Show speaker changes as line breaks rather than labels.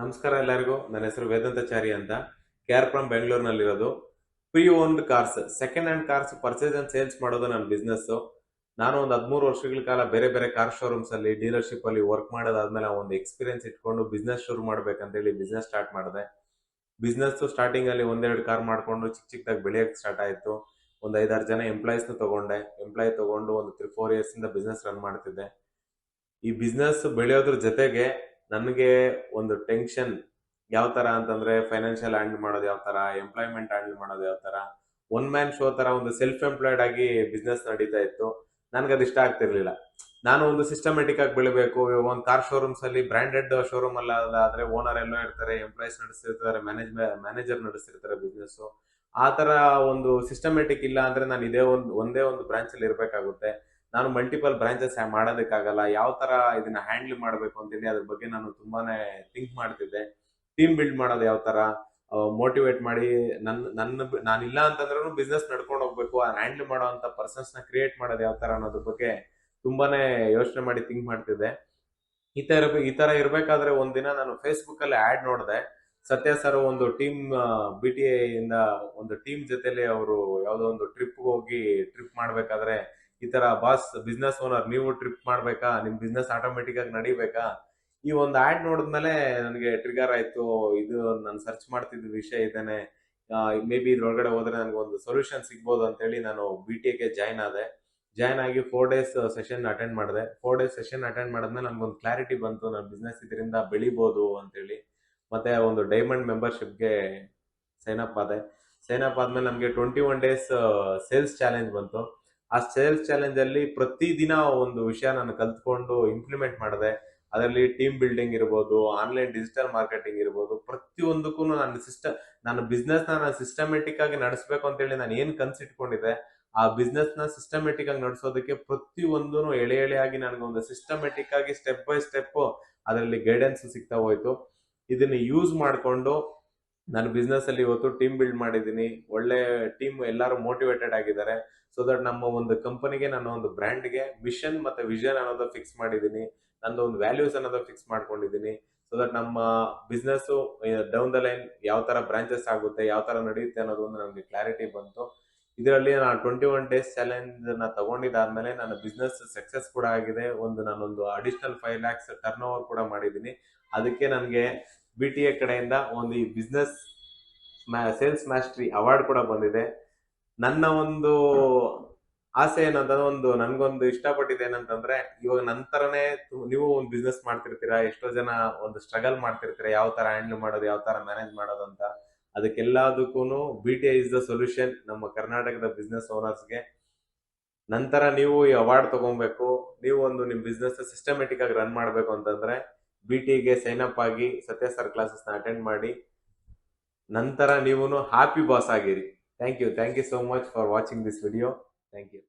ನಮಸ್ಕಾರ ಎಲ್ಲರಿಗೂ. ನನ್ನ ಹೆಸರು ವೇದಾಂತಾಚಾರಿ ಅಂತ. K R from ಬೆಂಗಳೂರಿನಲ್ಲಿರೋದು pre owned cars second hand cars purchase and sales ಮಾಡೋದು ನನ್ನ ಬಿಸ್ನೆಸ್ಸು ನಾನು ಒಂದು ಹದಿಮೂರು ವರ್ಷಗಳ ಕಾಲ ಬೇರೆ ಬೇರೆ ಕಾರ್ ಶೋರೂಮ್ಸ್ ಅಲ್ಲಿ ಡೀಲರ್ಶಿಪ್ ಅಲ್ಲಿ ವರ್ಕ್ ಮಾಡೋದಾದ್ಮೇಲೆ ಒಂದು ಎಕ್ಸ್ಪೀರಿಯನ್ಸ್ ಇಟ್ಕೊಂಡು ಬಿಸ್ನೆಸ್ ಶುರು ಮಾಡ್ಬೇಕಂತೇಳಿ ಬಿಸ್ನೆಸ್ ಸ್ಟಾರ್ಟ್ ಮಾಡಿದೆ. ಬಿಸ್ನೆಸ್ಸು ಸ್ಟಾರ್ಟಿಂಗ್ ಅಲ್ಲಿ ಒಂದೆರಡು ಕಾರ್ ಮಾಡಿಕೊಂಡು ಚಿಕ್ಕ ಚಿಕ್ಕದಾಗಿ ಬೆಳೆಯೋಕೆ ಸ್ಟಾರ್ಟ್ ಆಯಿತು. ಒಂದು ಐದಾರು ಜನ ಎಂಪ್ಲಾಯೀಸ್ನ ತಗೊಂಡೆ. ಎಂಪ್ಲಾಯ್ ತಗೊಂಡು ಒಂದು ತ್ರೀ ಫೋರ್ ಇಯರ್ಸಿಂದ ಬಿಸ್ನೆಸ್ ರನ್ ಮಾಡ್ತಿದ್ದೆ. ಈ ಬಿಸ್ನೆಸ್ ಬೆಳೆಯೋದ್ರ ಜೊತೆಗೆ ನನಗೆ ಒಂದು ಟೆನ್ಷನ್ ಯಾವ ತರ ಅಂತಂದ್ರೆ ಫೈನಾನ್ಷಿಯಲ್ ಹ್ಯಾಂಡಲ್ ಮಾಡೋದು ಯಾವ ತರ ಎಂಪ್ಲಾಯ್ಮೆಂಟ್ ಹ್ಯಾಂಡಲ್ ಮಾಡೋದು ಯಾವ ತರ? ಒನ್ ಮ್ಯಾನ್ ಶೋ ತರ ಒಂದು ಸೆಲ್ಫ್ ಎಂಪ್ಲಾಯ್ಡ್ ಆಗಿ ಬಿಸ್ನೆಸ್ ನಡೀತಾ ಇತ್ತು. ನನ್ಗೆ ಅದು ಇಷ್ಟ ಆಗ್ತಿರ್ಲಿಲ್ಲ. ನಾನು ಒಂದು ಸಿಸ್ಟಮೆಟಿಕ್ ಆಗಿ ಬೆಳಿಬೇಕು. ಒಂದು ಕಾರ್ ಶೋರೂಮ್ಸ್ ಅಲ್ಲಿ ಬ್ರಾಂಡೆಡ್ ಶೋರೂಮ್ ಅಲ್ಲ ಆದ್ರೆ ಓನರ್ ಎಲ್ಲೋ ಇರ್ತಾರೆ ಎಂಪ್ಲಾಯ್ಸ್ ನಡೆಸ್ತಿರ್ತಾರೆ ಮ್ಯಾನೇಜ್ ಮ್ಯಾನೇಜರ್ ನಡೆಸ್ತಿರ್ತಾರೆ ಬಿಸ್ನೆಸ್ ಆ ತರ ಒಂದು ಸಿಸ್ಟಮೆಟಿಕ್ ಇಲ್ಲ ಅಂದ್ರೆ ನಾನು ಇದೇ ಒಂದು, ಒಂದೇ ಒಂದು ಬ್ರಾಂಚ್ ಅಲ್ಲಿ ಇರ್ಬೇಕಾಗುತ್ತೆ. ನಾನು ಮಲ್ಟಿಪಲ್ ಬ್ರಾಂಚಸ್ ಮಾಡೋದಕ್ಕಾಗಲ್ಲ, ಯಾವ ತರ ಇದನ್ನ ಹ್ಯಾಂಡಲ್ ಮಾಡಬೇಕು ಅಂತೇಳಿ ಅದ್ರ ಬಗ್ಗೆ ನಾನು ತುಂಬಾನೇ ಥಿಂಕ್ ಮಾಡ್ತಿದ್ದೆ. ಟೀಮ್ ಬಿಲ್ಡ್ ಮಾಡೋದು ಯಾವ ತರ ಮೋಟಿವೇಟ್ ಮಾಡಿ ನನ್ನ ನನ್ನ ಇಲ್ಲ ಅಂತಂದ್ರೂ ಬಿಸ್ನೆಸ್ ನಡ್ಕೊಂಡು ಹೋಗ್ಬೇಕು ಹ್ಯಾಂಡಲ್ ಮಾಡೋ ಅಂತ ಪರ್ಸನ್ಸ್ನ ಕ್ರಿಯೇಟ್ ಮಾಡೋದು ಯಾವ ತರ ಅನ್ನೋದ್ರ ಬಗ್ಗೆ ತುಂಬಾನೇ ಯೋಚನೆ ಮಾಡಿ ಥಿಂಕ್ ಮಾಡ್ತಿದ್ದೆ. ಈ ತರ ಈ ತರ ಇರ್ಬೇಕಾದ್ರೆ ಒಂದಿನ ನಾನು ಫೇಸ್ಬುಕ್ ಅಲ್ಲಿ ಆಡ್ ನೋಡಿದೆ. ಸತ್ಯ ಸರ್ ಒಂದು ಟೀಮ್ ಬಿ ಟಿ ಇಂದ ಒಂದು ಟೀಮ್ ಜೊತೆಲಿ ಅವರು ಯಾವುದೋ ಒಂದು ಟ್ರಿಪ್ ಹೋಗಿ ಟ್ರಿಪ್ ಮಾಡ್ಬೇಕಾದ್ರೆ ಈ ತರ ಬಾಸ್ ಬಿಸ್ನೆಸ್ ಓನರ್ ನೀವು ಟ್ರಿಪ್ ಮಾಡ್ಬೇಕಾ? ನಿಮ್ ಬಿಸ್ನೆಸ್ ಆಟೋಮೆಟಿಕ್ ಆಗಿ ನಡಿಬೇಕಾ? ಈ ಒಂದು ಆಡ್ ನೋಡಿದ್ಮೇಲೆ ನನಗೆ ಟ್ರಿಗರ್ ಆಯ್ತು. ಇದು ನಾನು ಸರ್ಚ್ ಮಾಡ್ತಿದ್ದ ವಿಷಯ ಇದೇನೆ. ಮೇ ಬಿ ಇದ್ರೊಳಗಡೆ ಹೋದ್ರೆ ನನಗೆ ಒಂದು ಸೊಲ್ಯೂಷನ್ ಸಿಗ್ಬೋದು ಅಂತೇಳಿ ನಾನು ಬಿ ಟಿ ಎಗೆ ಜಾಯ್ನ್ ಆದೆ. ಜಾಯ್ನ್ ಆಗಿ ಫೋರ್ ಡೇಸ್ ಸೆಷನ್ ಅಟೆಂಡ್ ಮಾಡಿದೆ. ಫೋರ್ ಡೇಸ್ ಸೆಷನ್ ಅಟೆಂಡ್ ಮಾಡಿದ್ಮೇಲೆ ನನ್ಗೊಂದು ಕ್ಲಾರಿಟಿ ಬಂತು. ನನ್ನ ಬಿಸ್ನೆಸ್ ಇದರಿಂದ ಬೆಳಿಬೋದು ಅಂತೇಳಿ. ಮತ್ತೆ ಒಂದು ಡೈಮಂಡ್ ಮೆಂಬರ್ಶಿಪ್ಗೆ ಸೈನ್ ಅಪ್ ಆದೆ. ಸೈನ್ ಅಪ್ ಆದ್ಮೇಲೆ ನಮಗೆ twenty one days sales challenge ಬಂತು. ಆ ಸೇಲ್ಸ್ ಚಾಲೆಂಜ್ ಅಲ್ಲಿ ಪ್ರತಿದಿನ ಒಂದು ವಿಷಯ ನಾನು ಕಲ್ತ್ಕೊಂಡು ಇಂಪ್ಲಿಮೆಂಟ್ ಮಾಡಿದೆ. ಅದರಲ್ಲಿ ಟೀಮ್ ಬಿಲ್ಡಿಂಗ್ ಇರ್ಬೋದು ಆನ್ಲೈನ್ ಡಿಜಿಟಲ್ ಮಾರ್ಕೆಟಿಂಗ್ ಇರ್ಬೋದು, ಪ್ರತಿಯೊಂದಕ್ಕೂ ನನ್ನ ಸಿಸ್ಟಮ್ ನನ್ನ ಬಿಸ್ನೆಸ್ ನಾನು ಸಿಸ್ಟಮೆಟಿಕ್ ಆಗಿ ನಡೆಸಬೇಕು ಅಂತೇಳಿ ನಾನು ಏನ್ ಕನ್ಸಿಟ್ಕೊಂಡಿದ್ದೆ ಆ ಬಿಸ್ನೆಸ್ನ ಸಿಸ್ಟಮೆಟಿಕ್ ಆಗಿ ನಡೆಸೋದಕ್ಕೆ ಪ್ರತಿಯೊಂದೂ ಎಳೆ ಎಳೆಯಾಗಿ ನನಗೊಂದು ಸಿಸ್ಟಮೆಟಿಕ್ ಆಗಿ ಸ್ಟೆಪ್ ಬೈ ಸ್ಟೆಪ್ ಅದರಲ್ಲಿ ಗೈಡೆನ್ಸ್ ಸಿಗ್ತಾ ಹೋಯ್ತು. ಇದನ್ನ ಯೂಸ್ ಮಾಡಿಕೊಂಡು ನಾನು ಬಿಸ್ನೆಸ್ ಅಲ್ಲಿ ಇವತ್ತು ಟೀಮ್ ಬಿಲ್ಡ್ ಮಾಡಿದ್ದೀನಿ. ಒಳ್ಳೆ ಟೀಮ್ ಎಲ್ಲರೂ ಮೋಟಿವೇಟೆಡ್ ಆಗಿದ್ದಾರೆ. ಸೊ ದಟ್ ನಮ್ಮ ಒಂದು ಕಂಪನಿಗೆ ನನ್ನ ಒಂದು ಬ್ರ್ಯಾಂಡ್ಗೆ ಮಿಷನ್ ಮತ್ತೆ ವಿಷನ್ ಅನ್ನೋದು ಫಿಕ್ಸ್ ಮಾಡಿದ್ದೀನಿ. ನಂದು ಒಂದು ವ್ಯಾಲ್ಯೂಸ್ ಅನ್ನೋದು ಫಿಕ್ಸ್ ಮಾಡ್ಕೊಂಡಿದ್ದೀನಿ. ಸೊ ದಟ್ ನಮ್ಮ ಬಿಸ್ನೆಸ್ ಡೌನ್ ದ ಲೈನ್ ಯಾವ ತರ ಬ್ರಾಂಚಸ್ ಆಗುತ್ತೆ, ಯಾವ ತರ ನಡೆಯುತ್ತೆ ಅನ್ನೋದು ಒಂದು ನನಗೆ ಕ್ಲಾರಿಟಿ ಬಂತು. ಇದರಲ್ಲಿ ನಾನು ಟ್ವೆಂಟಿ ಒನ್ ಡೇಸ್ ಚಾಲೆಂಜ್ನ ತಗೊಂಡಿದ್ದಾದ್ಮೇಲೆ ನನ್ನ ಬಿಸ್ನೆಸ್ ಸಕ್ಸಸ್ ಕೂಡ ಆಗಿದೆ. ಒಂದು ನಾನೊಂದು additional five lakhs turn over ಕೂಡ ಮಾಡಿದ್ದೀನಿ. ಅದಕ್ಕೆ ನನಗೆ ಬಿ ಟಿ ಎ ಕಡೆಯಿಂದ ಒಂದು ಈ ಬಿಸ್ನೆಸ್ ಸೇಲ್ಸ್ ಮಾಸ್ಟ್ರಿ ಅವಾರ್ಡ್ ಕೂಡ ಬಂದಿದೆ. ನನ್ನ ಒಂದು ಆಸೆ ಏನಂತಂದ್ರೆ ಒಂದು ನನ್ಗೊಂದು ಇಷ್ಟಪಟ್ಟಿದೆ ಏನಂತಂದ್ರೆ ಇವಾಗ ನಂತರನೇ ನೀವು ಒಂದು ಬಿಸ್ನೆಸ್ ಮಾಡ್ತಿರ್ತೀರಾ, ಎಷ್ಟೋ ಜನ ಒಂದು ಸ್ಟ್ರಗಲ್ ಮಾಡ್ತಿರ್ತೀರಾ, ಯಾವ ತರ ಹ್ಯಾಂಡಲ್ ಮಾಡೋದು, ಯಾವ ತರ ಮ್ಯಾನೇಜ್ ಮಾಡೋದು ಅಂತ. ಅದಕ್ಕೆಲ್ಲದಕ್ಕೂ B T I is the solution ನಮ್ಮ ಕರ್ನಾಟಕದ ಬಿಸ್ನೆಸ್ ಓನರ್ಸ್ಗೆ ನಂತರ ನೀವು ಈ ಅವಾರ್ಡ್ ತಗೊಬೇಕು, ನೀವು ಒಂದು ನಿಮ್ಮ ಬಿಸ್ನೆಸ್ ಸಿಸ್ಟಮೆಟಿಕ್ ಆಗಿ ರನ್ ಮಾಡಬೇಕು ಅಂತಂದ್ರೆ ಬಿ ಟಿಗೆ ಸೈನ್ ಅಪ್ ಆಗಿ ಸತ್ಯ ಸರ್ ಕ್ಲಾಸಸ್ನ ಅಟೆಂಡ್ ಮಾಡಿ, ನಂತರ ನೀವು ಹ್ಯಾಪಿ ಬಾಸ್ ಆಗಿರಿ. Thank you thank you so much for watching this video thank you